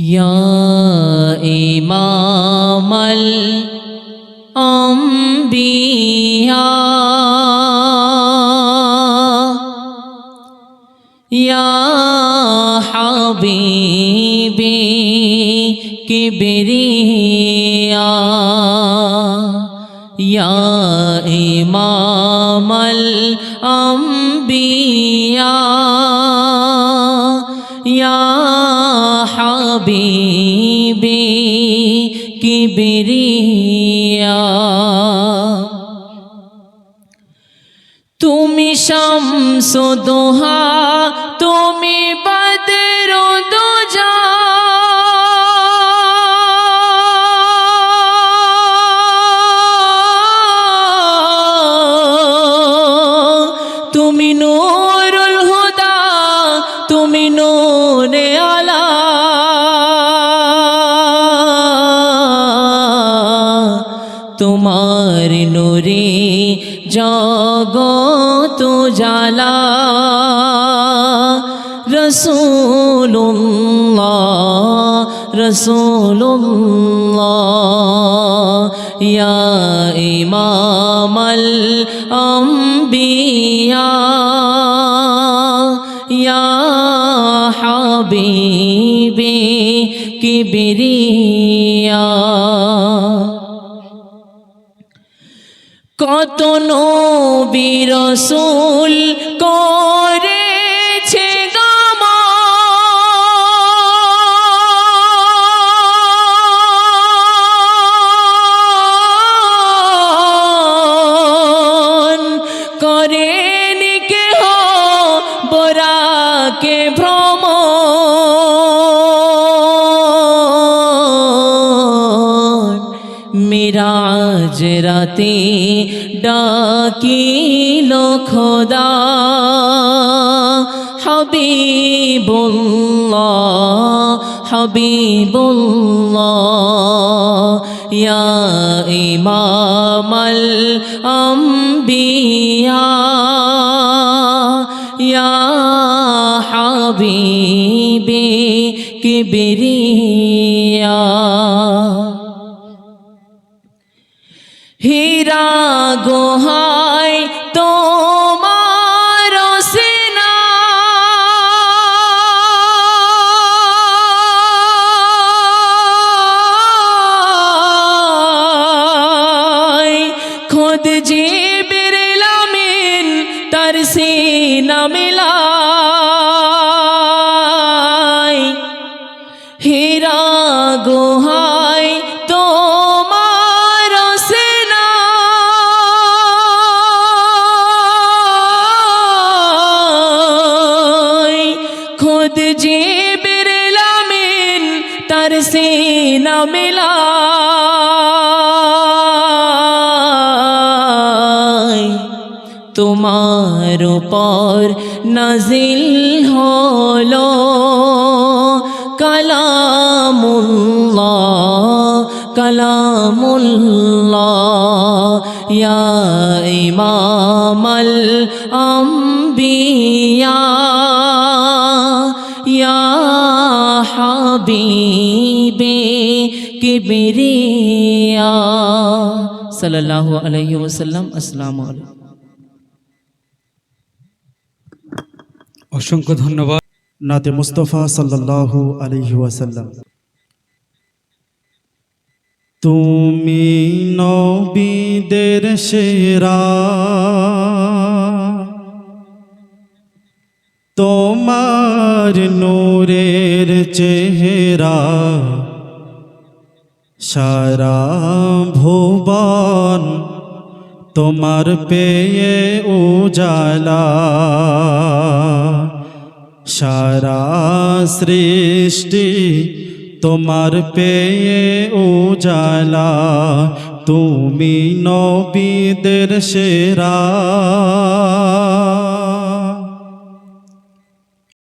يا إمام الأنبياء يا حبيبي كبرياء يا إمام الأنبياء يا হাবিবি কিবিরিয়া। তুমি শামসুদোহা তোমার নূরে জগত জালা রসুল্লাহ রসুল্লাহ ইয়া ইমামাল আম্বিয়া ইয়া হাবিবি কিবরিয়া। কত নবী রসুল করেছে করেন কেহ বরাকে ভ্রমণ মিরাজ রাতে ডাকিল খোদা। হাবিবুল্লাহ হাবিবুল্লাহ ইয়া ইমামাল আম্বিয়া ইয়া হাবিবি কিবরিয়া। হীরা গোহাই তোমার সেনা। খোদ যে তার সেনা মিলাই তোমার উপর নাজিল হলো কালামুল্লাহ কালামুল্লাহ। ইয়া ইমামাল আম্বিয়া ইয়া হাবিবে। কিবরিয়া সাল্লাল্লাহু আলাইহি ওয়াসাল্লাম আসসালামু আলাইকুম। অসংখ্য ধন্যবাদ। নাতে মুস্তফা সাল্লাল্লাহু আলাইহি ওয়াসাল্লাম। তুমি নবীদের সেরা। তোমার নূরের সারা ভুবন তোমার পেয়ে উজালা। সারা সৃষ্টি তোমার পেয়ে উজালা তুমি নবীদের সেরা।